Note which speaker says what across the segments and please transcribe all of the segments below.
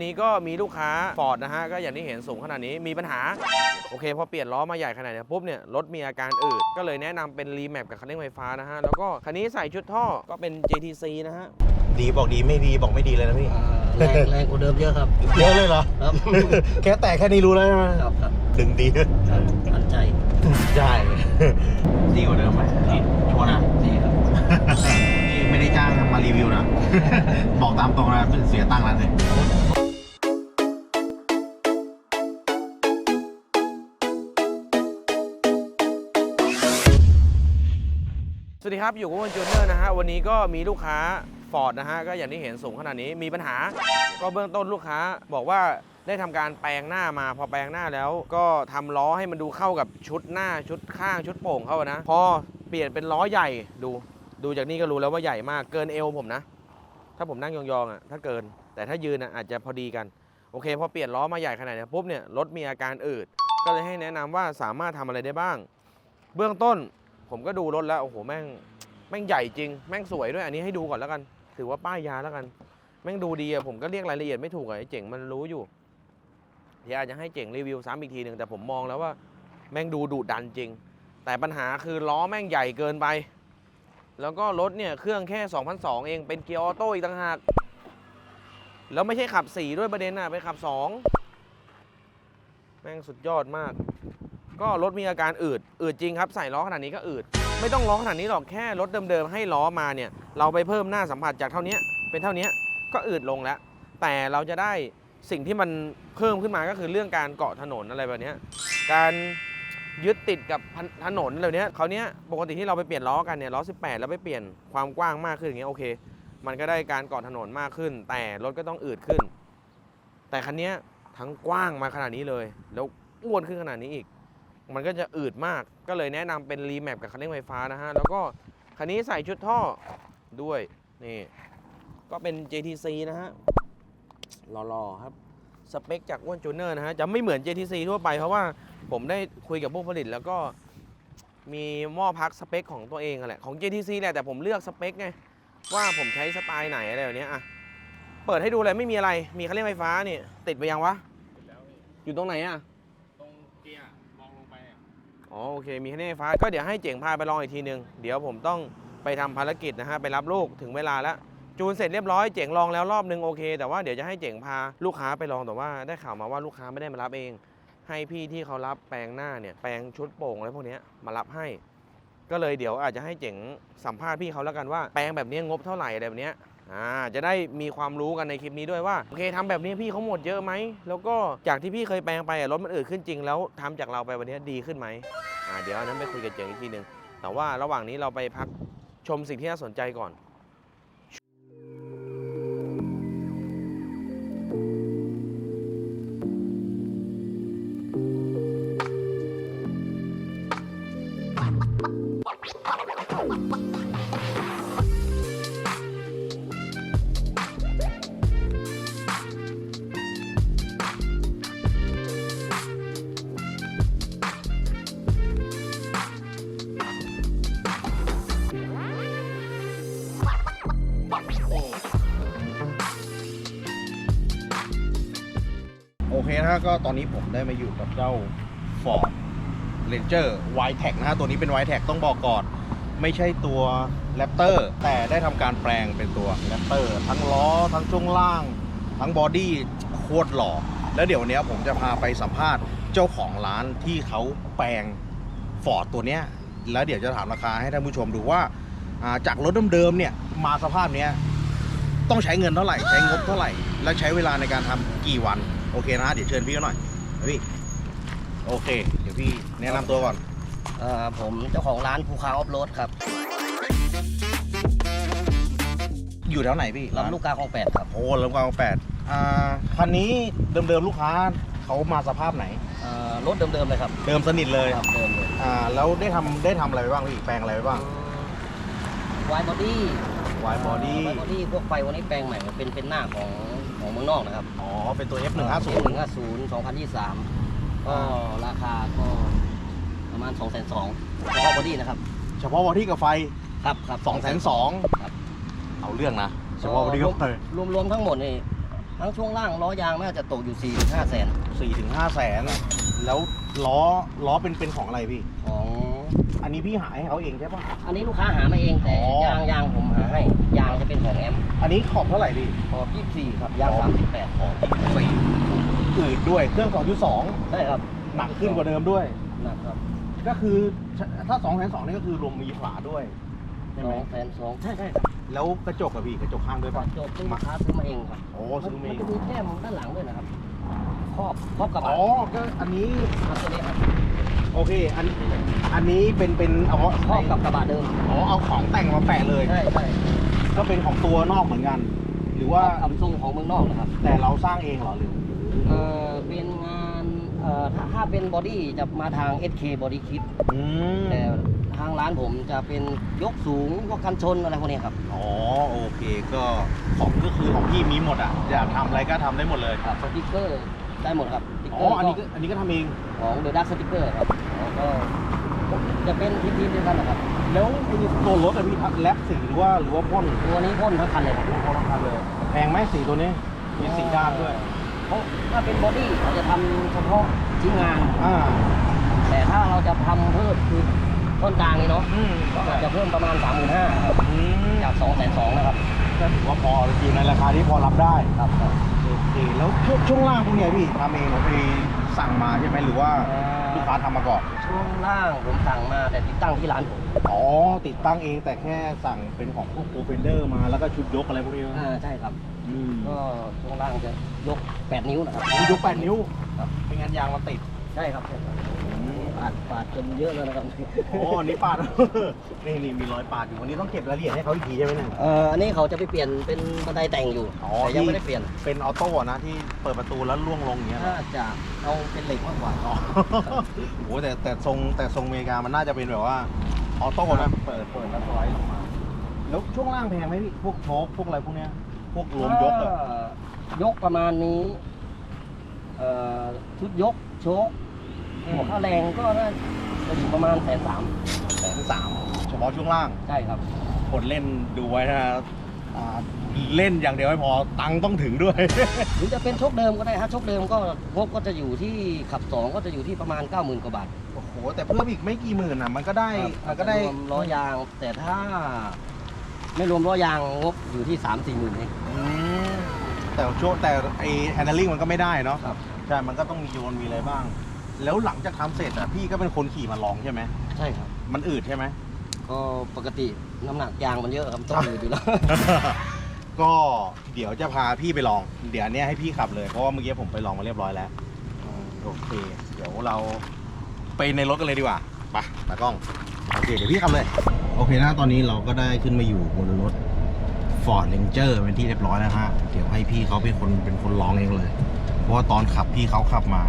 Speaker 1: นี้ก็มีลูกค้าฟอร์ดนะฮะ ก็อย่างที่เห็นสูงขนาดนี้มีปัญหา โอเค พอเปลี่ยนล้อมาใหญ่ขนาดเนี้ยปุ๊บเนี่ยรถมีอาการอืด ก็เลยแนะนำเป็นรีแมปกับคันเร่งไฟฟ้านะฮะ แล้วก็คันนี้ใส่ชุดท่อก็เป็น JTC นะฮะ
Speaker 2: ดีบอกดีไม่ดีบอกไม่ดีเลยนะพี่
Speaker 3: อ่าแรงแรงกว่าเดิมเยอะครับ
Speaker 2: เยอะเลยเหรอ
Speaker 3: ครับ
Speaker 2: แค่แต่แค่นี้รู้แล้วใช่ไหม
Speaker 3: ครับครับ
Speaker 2: ดึงดีด้วย
Speaker 3: ครับมั่นใจ
Speaker 2: ใช่ดีกว่าเดิมไหมพี่ชัวร์นะ
Speaker 3: ดีครับ
Speaker 2: นี่ไม่ได้จ้างมารีวิวนะ บอกตามตรงนะเสียตังค์แล้วเนี่ย
Speaker 1: วัสดีครับ อยู่กับวันจูเนอร์นะฮะ วันนี้ก็มีลูกค้าฟอร์ดนะฮะ ก็อย่างที่เห็นสูงขนาดนี้มีปัญหา ก็เบื้องต้นลูกค้าบอกว่าได้ทำการแปลงหน้ามา พอแปลงหน้าแล้ว ก็ทำล้อให้มันดูเข้ากับชุดหน้าชุดข้างชุดโป่งเข้านะ พอเปลี่ยนเป็นล้อใหญ่ดู ดูจากนี้ก็รู้แล้วว่าใหญ่มากเกินเอวผมนะ ถ้าผมนั่งยองๆอะถ้าเกิน แต่ถ้ายืนอะอาจจะพอดีกันโอเคพอเปลี่ยนล้อมาใหญ่ขนาดนี้ปุ๊บเนี่ยรถมีอาการอืดก็เลยให้แนะนำว่าสามารถทำอะไรได้บ้าง เบื้องต้น ผมก็ดูรถแล้วโอ้โหแม่งแม่งใหญ่จริง แม่งสวยด้วยอันนี้ให้ดูก่อนแล้วกัน ถือว่าป้ายยาแล้วกัน แม่งดูดีอะผมก็เรียกรายละเอียดไม่ถูกอะไอ้เจ๋งมันรู้อยู่เดี๋ยวอาจจะให้เจ๋งรีวิวซ้ำอีกทีหนึ่งแต่ผมมองแล้วว่า แม่งดูดุดันจริง แต่ปัญหาคือล้อแม่งใหญ่เกินไป แล้วก็รถเนี่ยเครื่องแค่2,002เองเป็นเกียร์ออโต้อีกต่างหากแล้วไม่ใช่ขับ4ด้วยประเด็นอะไปขับ2แม่งสุดยอดมาก ก็รถมีอาการอืดอืดจริงครับใส่ล้อขนาดนี้ก็อืดไม่ต้องล้อขนาดนี้หรอกแค่รถเดิมๆให้ล้อมาเนี่ยเราไปเพิ่มหน้าสัมผัสจากเท่านี้เป็นเท่านี้ก็อืดลงแล้ว แต่เราจะได้สิ่งที่มันเพิ่มขึ้นมาก็คือเรื่องการเกาะถนนอะไรแบบนี้การยึดติดกับถนนอะไรเนี้ยเขาเนี้ยปกติที่เราไปเปลี่ยนล้อกันเนี่ยล้อ 18 แล้วไปเปลี่ยนความกว้างมากขึ้นอย่างเงี้ยโอเค มันก็ได้การเกาะถนนมากขึ้น แต่รถก็ต้องอืดขึ้น แต่คันเนี้ยทั้งกว้างมาขนาดนี้เลย แล้วอ้วนขึ้นขนาดนี้อีก มันก็จะอืดมากก็เลยแนะนำเป็นรีแมปกับคันเร่งไฟฟ้านะฮะ แล้วก็คันนี้ใส่ชุดท่อด้วยนี่ก็เป็น JTC นะฮะหล่อๆครับสเปคจากอ้วนจูเนอร์นะฮะจะไม่เหมือน JTC ทั่วไปเพราะว่าผมได้คุยกับผู้ผลิตแล้วก็มีหม้อพักสเปคของตัวเองแหละของ JTC แหละแต่ผมเลือกสเปคไงว่าผมใช้สไตล์ไหนอะไรแบบนี้ยอะเปิดให้ดูเลยไม่มีอะไรมีคันเร่งไฟฟ้านี่ติดไปยังวะอยู่ตรงไหนอะ
Speaker 4: ตรงเกียร์มองลงไป อ๋
Speaker 1: อโอเคมีคันเร่งไฟฟ้าก็เดี๋ยวให้เจ๋งพาไปลองอีกทีหนึ่งเดี๋ยวผมต้องไปทำภารกิจนะฮะไปรับลูกถึงเวลาแล้วจูนเสร็จเรียบร้อยเจ๋งลองแล้วรอบนึงโอเค แต่ว่าเดี๋ยวจะให้เจ๋งพาลูกค้าไปลองแต่ว่าได้ข่าวมาว่าลูกค้าไม่ได้มารับเอง ให้พี่ที่เขารับแปลงหน้าเนี่ยแปลงชุดโป่งอะไรพวกเนี้ยมารับให้ ก็เลยเดี๋ยวอาจจะให้เจ๋งสัมภาษณ์พี่เขาแล้วกันว่าแปลงแบบนี้งบเท่าไหร่อะไรแบบเนี้ย อ่าจะได้มีความรู้กันในคลิปนี้ด้วยว่าโอเคทำแบบนี้พี่เขาหมดเยอะไหมแล้วก็จากที่พี่เคยแปลงไปอะรถมันอืดขึ้นจริงแล้วทำจากเราไปวันนี้ดีขึ้นไหมอ่าเดี๋ยวอันนั้นไปคุยกับเจ๋งอีกทีหนึ่งแต่ว่าระหว่างนี้เราไปพักชมสิ่งที่น่าสนใจก่อน
Speaker 2: ก็ตอนนี้ผมได้มาอยู่กับเจ้า Ford Ranger y t e c นะฮะตัวนี้เป็น y t e c ต้องบอกก่อน ไม่ใช่ตัว Raptor แต่ได้ทำการแปลงเป็นตัว Raptor ทั้งล้อ ทั้งช่วงล่าง ทั้งบอดี้โคตรหล่อ แล้วเดี๋ยววันนี้ผมจะพาไปสัมภาษณ์เจ้าของร้านที่เขาแปลง Ford ตัวเนี้ย แล้วเดี๋ยวจะถามราคาให้ท่านผู้ชมดูว่าอ่าจากรถเดิมๆเนี่ยมาสภาพเนี้ยต้องใช้เงินเท่าไหร่ ใช้งบเท่าไหร่ และใช้เวลาในการทำกี่วัน โอเคนะ เดี๋ยวเชิญพี่เขาหน่อยพี่ โอเค เดี๋ยวพี่แนะนำตัวก่อน
Speaker 3: เอ่อผมเจ้าของร้านภูคาออฟโรดครับ
Speaker 2: อยู่แถวไหนพี่
Speaker 3: ลำลูกกาคลองแปดครับ
Speaker 2: โอ้ลำกลางแปดอ่าคันนี้เดิมๆลูกค้าเขามาสภาพไหน
Speaker 3: เอ่อรถเดิมๆเลยครับ
Speaker 2: เดิมสนิทเลย
Speaker 3: ครับเดิมเลย
Speaker 2: อ่าแล้วได้ทำได้ทำอะไรไปบ้างพี่แปลงอะไรไปบ้าง
Speaker 3: วายบอดี้
Speaker 2: วายบอดี้
Speaker 3: วายบอดี้พวกไฟวันนี้แปลงใหม่มันเป็นเป็นหน้าของ ของเมืองนอกนะครับ
Speaker 2: อ๋อ เป็นตัว F150
Speaker 3: หนึ่งห้าศูนย์สองพันยี่สามก็ราคาก็ประมาณสองแสนสองเฉพาะบอดี้นะครับ
Speaker 2: เฉพาะบอดี้กับไฟ
Speaker 3: ครับครับ
Speaker 2: 2 2 0 0
Speaker 3: ครับ
Speaker 2: เอาเรื่องนะ เฉพาะบอดี้กับไฟ
Speaker 3: รวมๆทั้งหมดนี่ทั้งช่วงล่างล้อยางน่าจะตกอยู่4ี่ห้าแสน
Speaker 2: สี่ถึงห้าแสนแล้วล้อล้อเป็นเป็นของอะไรพี่
Speaker 3: ข อง
Speaker 2: อันนี้พี่หาให้เขาเองใช่ปะ
Speaker 3: อันนี้ลูกค้าหามาเองแต่
Speaker 2: อ๋อ
Speaker 3: ยางยางผมหาให้ยางจะเป็นของแอม
Speaker 2: อันนี้ขอบเท่าไหร่พี่
Speaker 3: ขอบ24ครับยาง38
Speaker 2: ขอบสี่อืดด้วย เครื่อง 2.2
Speaker 3: ใช่ครับ
Speaker 2: หนักขึ้นกว่าเดิมด้วย
Speaker 3: นะครับ
Speaker 2: ก็คือถ้า2แสนสองนี่ก็คือรวมมีฝาด้วยใช่
Speaker 3: ส
Speaker 2: ไหม
Speaker 3: องแสนสองใช่ใช่ครับ
Speaker 2: แล้วกระจกอะพี่กระจกข้างด้วยปะ
Speaker 3: จบที่ลูกค้าซื้อมาเองครับ
Speaker 2: โอ้
Speaker 3: มัน
Speaker 2: ซื้อมา
Speaker 3: มัน
Speaker 2: เอง
Speaker 3: จะมีแก้มด้านหลังด้วยนะครับ ครอบครอบกระบะ
Speaker 2: อ๋อก็อันนี้
Speaker 3: ครับตัวนี้ครับ
Speaker 2: โอเค อันอันนี้เป็นเป็นเอา
Speaker 3: ครอบกับกระบะเดิม
Speaker 2: อ๋อเอาของแต่งมาแปะเลย
Speaker 3: ใช่ใช่
Speaker 2: ก็เป็นของตัวนอกเหมือนกัน หรือว่า
Speaker 3: ทำทรงของเมืองนอกนะครับ
Speaker 2: แต่เราสร้างเองเหรอหรือ
Speaker 3: เออเป็นงานเอ่อถ้าถ้าเป็นบอดี้จะมาทาง SK Body Kit
Speaker 2: อืม
Speaker 3: แต่ทางร้านผมจะเป็นยกสูงยกกันชนอะไรพวกนี้ครับ
Speaker 2: อ๋อโอเคก็ของก็คือของพี่มีหมดอะอยากทำอะไรก็ทำได้หมดเลย
Speaker 3: ครับสติกเกอร์ได้หมดครับสติก
Speaker 2: อ๋
Speaker 3: เก
Speaker 2: อ
Speaker 3: อร์
Speaker 2: อันนี้ก็อันนี้ก็ทำเอง
Speaker 3: ของเดอะดักสติกเกอร์ครับแล้วก็จะเป็นทีมทีมเดียวกันนะครับ
Speaker 2: แล้วไอ้ตัวรถอะพี่ทับแลบสีหรือว่าหรือว่าพ่น
Speaker 3: ตัวนี้พ่นทั้งคันเลยครับ
Speaker 2: พ่นทั้งคันเลยแพงไหมสีตัวนี้มีสีด้านด้วย
Speaker 3: เพราะถ้าเป็นบอดี้เราจะทำเฉพาะชิ้นงาน
Speaker 2: อ่า
Speaker 3: แต่ถ้าเราจะทำเพิ่มคือ ต้นกลางนี่เนาะ
Speaker 2: อืม
Speaker 3: ก็อาจจะเพิ่มประมาณ 3 5 0 0 0ครับ
Speaker 2: อืม
Speaker 3: จาก2 2 0 0 0นะครับ
Speaker 2: ก็ถือว่าพออยู่ในราคาที่พอรับได้
Speaker 3: ครับครับ
Speaker 2: โอเคแล้วช่วงช่วงล่างพวกเนี้ยพี่ทำเองเราไปสั่งมาใช่ไหมหรือว่าลูกค้าทำมาก่อน
Speaker 3: ช่วงล่างผมสั่งมาแต่ติดตั้งที่ร้านผม
Speaker 2: อ๋อติดตั้งเองแต่แค่สั่งเป็นของพวกโปรเฟนเดอร์มาแล้วก็ชุดยกอะไรพวกนี้
Speaker 3: อ่าใช่ครับ
Speaker 2: อืม
Speaker 3: ก็ช่วงล่างจะยก 8 นิ้วนะครับ
Speaker 2: ชุดยกแปดนิ้ว
Speaker 3: ครับ
Speaker 2: ไม่งั้นยางมันติด
Speaker 3: ใช่ครับใช่ครับ ปาดปาดจนเยอะแล้วนะครับ
Speaker 2: โอ้อันนี้ปาด นี่นี่มีรอยปาดอยู่วันนี้ต้องเก็บรายละเอียดให้เขาอีกทีใช่ไหมเนี่ย
Speaker 3: เอ่ออันนี้เขาจะไปเปลี่ยนเป็นบันไดแต่งอยู่
Speaker 2: อ๋อ
Speaker 3: แต่ยัง
Speaker 2: ที่
Speaker 3: ไม่ได้เปลี่ยน
Speaker 2: เป็นออโต้นะที่เปิดประตูแล้วล่วงลงอย่างเงี้ยเหรอ
Speaker 3: น่าจะเอาเป็นเหล็กมากกว่า
Speaker 2: อ๋อโอ้แต่แต่ทรงแต่ทรงอเมริกามันน่าจะเป็นแบบว่าออโต้นะเปิดเปิดแล้วสไลด์ลงมาแล้วช่วงล่างแพงไหมพี่พวกโชคพวกอะไรพวกเนี้ยพวกรวมยกอะ
Speaker 3: ยกประมาณนี้เอ่อชุดยกโชค หัวค่าแรงก็น่าจะอยู่ประมาณแสนสาม
Speaker 2: แสนสามเฉพาะช่วงล่าง
Speaker 3: ใช่ครับ
Speaker 2: คนเล่นดูไว้นะอ่าเล่นอย่างเดียวไม่พอตังค์ต้องถึงด้วย
Speaker 3: หรือจะเป็นโชคเดิมก็ได้ฮะโชคเดิมก็งบก็จะอยู่ที่ขับสองก็จะอยู่ที่ประมาณ 90,000กว่าบาท
Speaker 2: โอ้โห แต่เพิ่มอีกไม่กี่หมื่นอะ มันก็ได้มันก็ได้
Speaker 3: รวมล้อยาง แต่ถ้า ไม่รวมล้อยางงบอยู่ที่ 3 4หมื่นเอง
Speaker 2: อืมแต่ช่วงแต่ไอแฮนด์ลิงมันก็ไม่ได้เนาะ
Speaker 3: ครับ
Speaker 2: ใช่ มันก็ต้องมีโยนมีอะไรบ้าง แล้วหลังจากทำเสร็จอะพี่ก็เป็นคนขี่มาลองใช่ไหม
Speaker 3: ใช่ครับ
Speaker 2: มันอืดใช่ไหม
Speaker 3: ก็ปกติน้ำหนักยางมันเยอะครับต้องอยู่อยู่แล้ว
Speaker 2: ก็เดี๋ยวจะพาพี่ไปลอง เดี๋ยวอันเนี้ยให้พี่ขับเลยเพราะว่าเมื่อกี้ผมไปลองมาเรียบร้อยแล้วโอเค เดี๋ยวเราไปในรถกันเลยดีกว่าไปตากล้องโอเคเดี๋ยวพี่ขับเลย โอเคนะตอนนี้เราก็ได้ขึ้นมาอยู่บนรถ Ford Ranger เป็นที่เรียบร้อยแล้วฮะเดี๋ยวให้พี่เขาเป็นคนเป็นคนลองเองเลย เพราะว่าตอนขับพี่เขาขับมา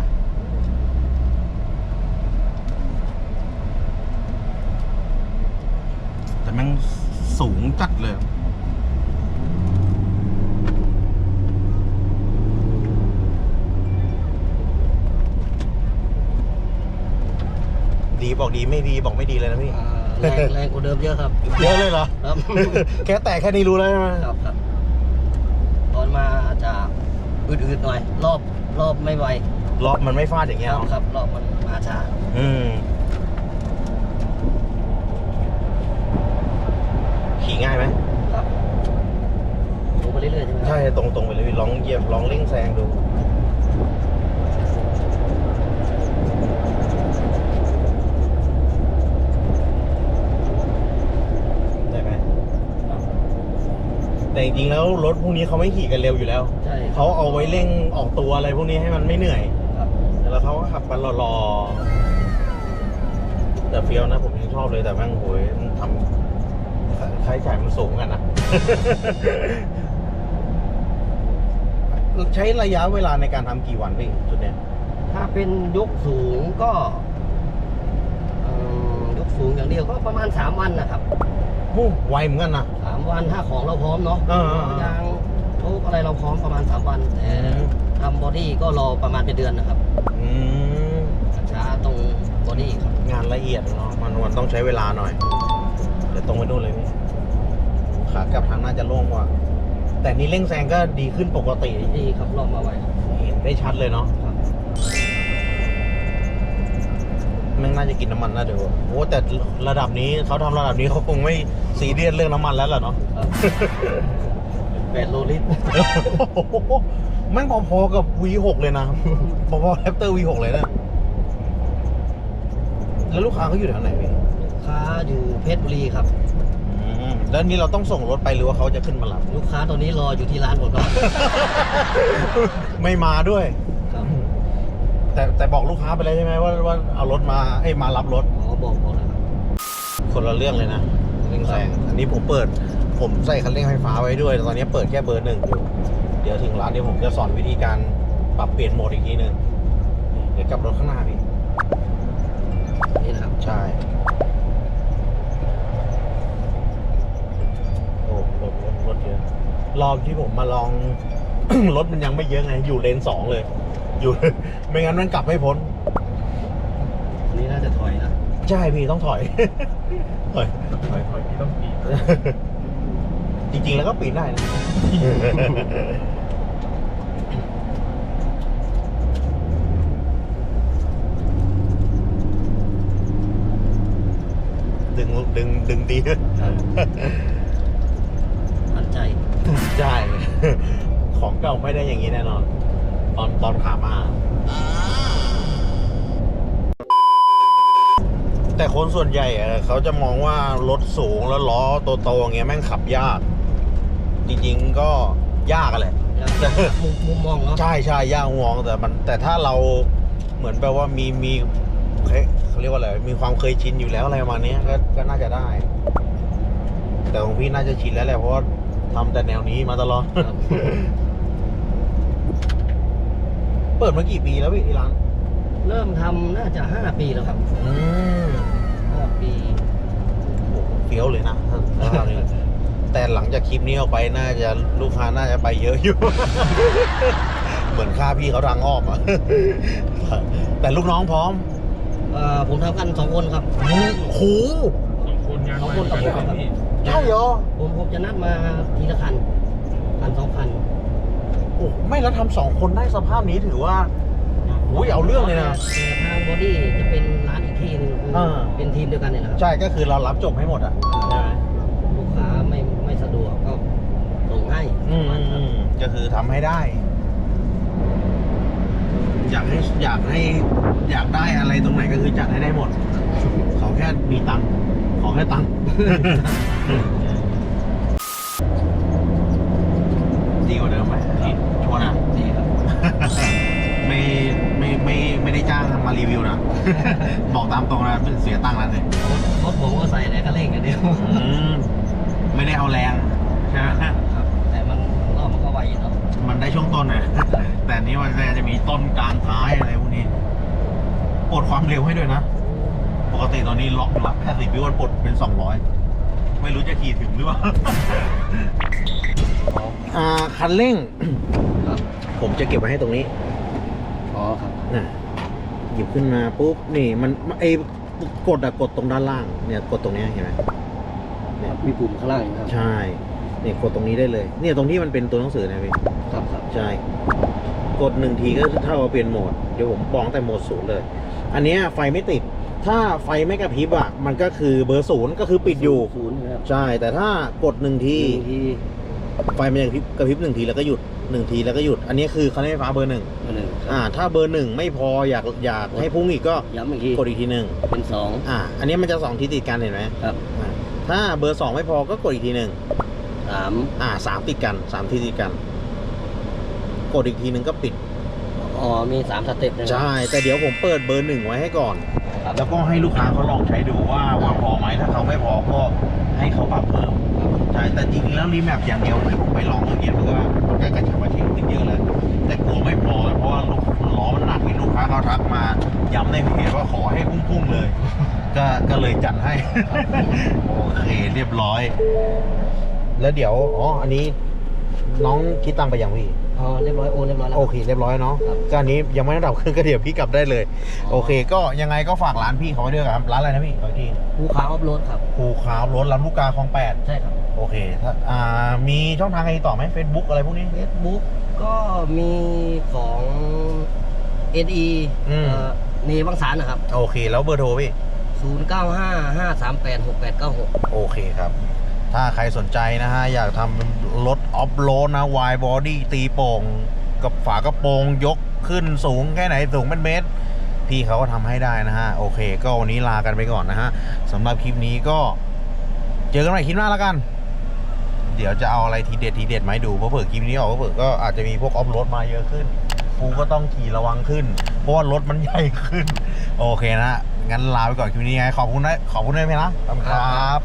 Speaker 2: แต่แมันสูงจัดเลย ดี บอกดีไม่ดีบอกไม่ดีเลยนะพี่
Speaker 3: อ่าแรงแรงกว่าเดิมเยอะครับ
Speaker 2: เยอะเลยเหรอ
Speaker 3: ครับ
Speaker 2: แค่แต่แค่นี้รู้แล้วใช่ไหม
Speaker 3: ครับครับ ตอนมาอาจจะอืดๆหน่อย รอบรอบไม่ไว
Speaker 2: รอบมันไม่ฟาดอย่างเงี้ย
Speaker 3: ค
Speaker 2: เห
Speaker 3: รั
Speaker 2: ร
Speaker 3: บ
Speaker 2: อ
Speaker 3: ครับ รอบมันมาช้า
Speaker 2: อืมขี่ง่ายไหม
Speaker 3: ครับลงไปเรื่อยๆใช่ไหมครับ
Speaker 2: ใช่ตรงตรงไปเลยพี่ลองเหยียบลองเร่งแซงดูได้ไหม แต่จริงๆแล้วรถพวกนี้เขาไม่ขี่กันเร็วอยู่แล้ว
Speaker 3: ใช่
Speaker 2: เขาเอาไว้เร่งออกตัวอะไรพวกนี้ให้มันไม่เหนื่อย
Speaker 3: ครับ
Speaker 2: แล้วเขาก็ขับกันรอๆแต่เฟี้ยวนะผมยังชอบเลยแต่แม่งโหยมันทำค่าใช้จ่ายมันสูงกันนะ ใช้ระยะเวลาในการทำกี่วันพี่จุดเนี้ย
Speaker 3: ถ้าเป็นยกสูงก็เอ่อยกสูงอย่างเดียวก็ประมาณ 3 วันนะครับ
Speaker 2: โอ้ไวเหมือนกันนะ
Speaker 3: 3วันถ้าของเราพร้อมเนาะ
Speaker 2: อ่าๆๆ
Speaker 3: ยางโชคอะไรเราพร้อมประมาณ 3 วันแต่ทำบอดี้ก็รอประมาณเป็นเดือนนะครับ
Speaker 2: อืม
Speaker 3: ช้าตรงบอดี้ครับ
Speaker 2: งานละเอียดเนาะมันมันต้องใช้เวลาหน่อย เดี๋ยวตรงไปนู่นเลยพี่ขากลับทางน่าจะโล่งกว่า แต่นี่เร่งแซงก็ดีขึ้นปกติ
Speaker 3: ดีครับรอบมาไว้ครับ
Speaker 2: เห็นได้ชัดเลยเนาะ
Speaker 3: ครับ
Speaker 2: แม่งน่าจะกินน้ำมันน่าดูโอ้แต่ระดับนี้เขาทำระดับนี้เขาคงไม่ซีเรียสเรื่องน้ำมันแล้วล่ะเนาะ
Speaker 3: ครับแปดโลลิตร
Speaker 2: แม่งพอๆกับ V6 เลยนะพอๆแรปเตอร์ V6 เลยนะแล้วลูกค้าเขาอยู่แถวไหนพี่
Speaker 3: ลูกค้าอยู่เพชรบุรีครับ
Speaker 2: อืมแล้วนี่เราต้องส่งรถไปหรือว่าเขาจะขึ้นมารับ
Speaker 3: ลูกค้าตอนนี้รออยู่ที่ร้านผมครับ
Speaker 2: ไม่มาด้วย
Speaker 3: ครับ
Speaker 2: แต่แต่บอกลูกค้าไปแล้วใช่ไหมว่าว่าเอารถมาให้มารับรถ
Speaker 3: อ๋อบอกบอกแล้วครับ
Speaker 2: คนละเรื่องเลยนะเร่งแซงอันนี้ผมเปิด ผมใส่คันเร่งไฟฟ้าไว้ด้วยแต่ตอนนี้เปิดแค่เบอร์หนึ่งอยู่เดี๋ยวถึงร้านเดี๋ยวผมจะสอนวิธีการปรับเปลี่ยนโหมดอีกทีหนึ่งเดี๋ยวกลับรถข้างหน้าพี่
Speaker 3: นี่นะครับ
Speaker 2: ใช่โอ้รถรถรถเยอะรอบที่ผมมาลอง รถมันยังไม่เยอะไงอยู่เลนสองเลย อยู่ ไม่งั้นมันกลับไม่พ้น
Speaker 3: อันนี้น่าจะถอยนะ
Speaker 2: ใช่พี่ต้องถอย ถอย
Speaker 4: ถอยถอยพี่ต้องปี
Speaker 2: จริง ๆ แล้วก็ปีนได้นะ ดึงดึงดึงดีด้วย
Speaker 3: ครับมั่นใจ
Speaker 2: ใช่ ของเก่าไม่ได้อย่างนี้แน่นอน ตอนตอนขามา แต่คนส่วนใหญ่อะเขาจะมองว่ารถสูงแล้วล้อโตๆอย่างเงี้ยแม่งขับยาก จริงๆก็ยากอะแหละ
Speaker 3: มุมมุมมองเนาะ
Speaker 2: ใช่ใช่ยากงวงแต่มันแต่ถ้าเราเหมือนแปลว่ามีมีเฮ้ยเขาเรียกว่าอะไรมีความเคยชินอยู่แล้วอะไรประมาณเนี้ยก็ก็น่าจะได้ แต่ของพี่น่าจะชินแล้วแหละเพราะว่าทำแต่แนวนี้มาตลอด
Speaker 3: ครับ
Speaker 2: เปิดมากี่ปีแล้วพี่ที่ร้าน
Speaker 3: เริ่มทำน่าจะห้าปีแล้วครับ
Speaker 2: อืม
Speaker 3: ห้าปี
Speaker 2: โอ้โหเฟี้ยวเลยนะถ้าถ้านี้แต่หลังจากคลิปนี้ออกไปน่าจะลูกค้าน่าจะไปเยอะอยู่ เหมือนค่าพี่เขาทางอ้อมอะแต่ลูกน้องพร้อม
Speaker 3: เอ่อผมทำกันสองคนครับ
Speaker 2: โอ้โห
Speaker 4: สองคนงาน
Speaker 3: สอง
Speaker 4: ไว
Speaker 3: คน
Speaker 4: กัน
Speaker 3: ครับ
Speaker 4: พี่
Speaker 2: ใช่เหรอ
Speaker 3: ผมผมจะนัดมาทีละคันคันสองคัน
Speaker 2: โอ้ไม่แล้วทำสองคนได้สภาพนี้ถือว่าอุ้ยเอาเรื่องเลยนะ
Speaker 3: แต่ทางบอดี้จะเป็นร้านอีกที่หนึ่งคือ
Speaker 2: อ่า
Speaker 3: เป็นทีมเดียวกันเนี่ยนะครับ
Speaker 2: ใช่ก็คือเรารับจบให้หมดอะใช่ไหม
Speaker 3: ลูกค้าไม่ไม่สะดวกก็ส่งให้
Speaker 2: อืม
Speaker 3: ประาณ
Speaker 2: อื
Speaker 3: นั้น
Speaker 2: มก็คือทำให้ได้ อยากให้อยากให้ อยากได้อะไรตรงไหนก็คือจัดให้ได้หมด ขอแค่มีตังค์ขอแค่ตังค์
Speaker 3: บ
Speaker 2: อกตามตรงนะเสียตังค์แล้วเนี่ย
Speaker 3: รถรถผมก็ใส่แต่กระเร่งกันเดียว
Speaker 2: อืมไม่ได้เอาแรงใช่ไหม
Speaker 3: ครับ แต่มันรอบมันก็ไวอยู่เนาะ
Speaker 2: มันได้ช่วงต้นนะแต่อันนี้มันจะมีต้นกลางท้ายอะไรพวกนี้ปลดความเร็วให้ด้วยนะ ปกติตอนนี้ล็อกรับแค่สิบวิวันปลดเป็นสองร้อยไม่รู้จะขี่ถึงหรือเปล่าอ่าคันเร่ง
Speaker 3: ครับ
Speaker 2: ผมจะเก็บไว้ให้ตรงนี้
Speaker 3: อ๋อครับ
Speaker 2: น่ะห ยิบขึ้นมาปุ๊บนี่มันไอ้กดอะกดตรงด้านล่างเนี่ยกดตรงเนี้ยเห็นไหมเนี่ย
Speaker 3: มีปุ่มข้างล่างอยู่ครับ
Speaker 2: ใช่เนี่ยกดตรงนี้ได้เลย เนี่ยตรงที่มันเป็นตัวหนังสือนะพี่
Speaker 3: ครับครับ
Speaker 2: ใช่กดหนึ่งทีก็เท่ากับเปลี่ยนโหมดเดี๋ยวผมบอกตั้งแต่โหมดศูนย์เลย อันเนี้ยไฟไม่ติด ถ้าไฟไม่กระพริบอะมันก็คือเบอร์ศูนย์ก็คือปิดอยู่
Speaker 3: ศูนย์นะครับ
Speaker 2: ใช่แต่ถ้า กดหนึ่งที
Speaker 3: หนึ่งที
Speaker 2: ไฟมันจะกระพริบกระพริบหนึ่งทีแล้วก็หยุด หนึ่งทีแล้วก็หยุด อันนี้คือคันเร่งไฟฟ้าเบอร์หนึ่ง
Speaker 3: อันหนึ่งครับ
Speaker 2: อ่า ถ้าเบอร์หนึ่งไม่พออยากอยากให้พุ่งอีกก็
Speaker 3: ย้ำอีกที
Speaker 2: กดอีกทีหนึ่ง
Speaker 3: เป็นสอง
Speaker 2: อ่า อันนี้มันจะสองทีติดกันเห็นไหม
Speaker 3: ครับ
Speaker 2: อ่าถ้าเบอร์สองไม่พอก็กดอีกทีหนึ่ง
Speaker 3: สาม
Speaker 2: อ่าสามติดกันสามทีติดกัน กดอีกทีหนึ่งก็ปิด
Speaker 3: อ๋อมีสามสเต็ปนะ
Speaker 2: ใช่ แต่เดี๋ยวผมเปิดเบอร์หนึ่งไว้ให้ก่อน
Speaker 3: ครับ
Speaker 2: แล้วก็ให้ลูกค้าเขาลองใช้ดูว่าว่าพอไหมถ้าเขาไม่พอก็ให้เขาปรับเพิ่มใช่แต่จริงๆแล้วรีแมปอย่างเดียวที่ผมไปลองเมื่อกี้มันก็มันก็กระชับกระเฉงขึ้นเยอะเลย แต่กลัวไม่พอเพราะว่าลูกล้อมันหนักที่ลูกค้าเขาทักมาย้ำในเพจว่าขอให้พุ่งๆเลย ก็ก็เลยจัดให้โอเคเรียบร้อย แล้วเดี๋ยวอ๋ออันนี้ น้องคิดตังค์ไปยังพี่
Speaker 3: อ๋อเรียบร้อยโอนเรียบร้อยแล้ว
Speaker 2: โอเค เรียบร้อยเนาะ
Speaker 3: ครับ
Speaker 2: ก็อันนี้ยังไม่ได้ดับเครื่องก็เดี๋ยวพี่กลับได้เลย โอเค ก็ยังไงก็ฝากร้านพี่เขาไว้ด้วยครับ ร้านอะไรนะพี่ขออีกที
Speaker 3: ภูเขาออฟโรดครับ
Speaker 2: ภูขาวรถลำลูกกาคลองแปด
Speaker 3: ใช่ครับ
Speaker 2: โอเคถ้าอ่า มีช่องทางอะไรต่อไหม Facebook อะไรพวกนี้
Speaker 3: เฟซบุ๊กก็มีของ NE
Speaker 2: อืม
Speaker 3: เอ่อเนวังสารนะครับ
Speaker 2: โอเค แล้วเบอร์โทรพี่
Speaker 3: 0955386896
Speaker 2: โอเคครับ ถ้าใครสนใจนะฮะ อยากทำรถออฟโรดนะวายบอดี้ตีโป่ง กับฝากระโปรงยกขึ้นสูงแค่ไหนสูงเป็นเมตร พี่เขาก็ทำให้ได้นะฮะ โอเค ก็วันนี้ลากันไปก่อนนะฮะสำหรับคลิปนี้ก็เจอกันใหม่คลิปหน้าแล้วกัน เดี๋ยวจะเอาอะไรทีเด็ดทีเด็ดมาให้ดูเพราะเผื่อคลิปนี้ออกเผื่อก็อาจจะมีพวกออฟโรดมาเยอะขึ้นกูก็ต้องขี่ระวังขึ้น เพราะว่ารถมันใหญ่ขึ้น โอเคนะ งั้นลาไปก่อนคลิปนี้ไง ขอบคุณนะขอบคุณด้วยไหมนะ
Speaker 3: ครับ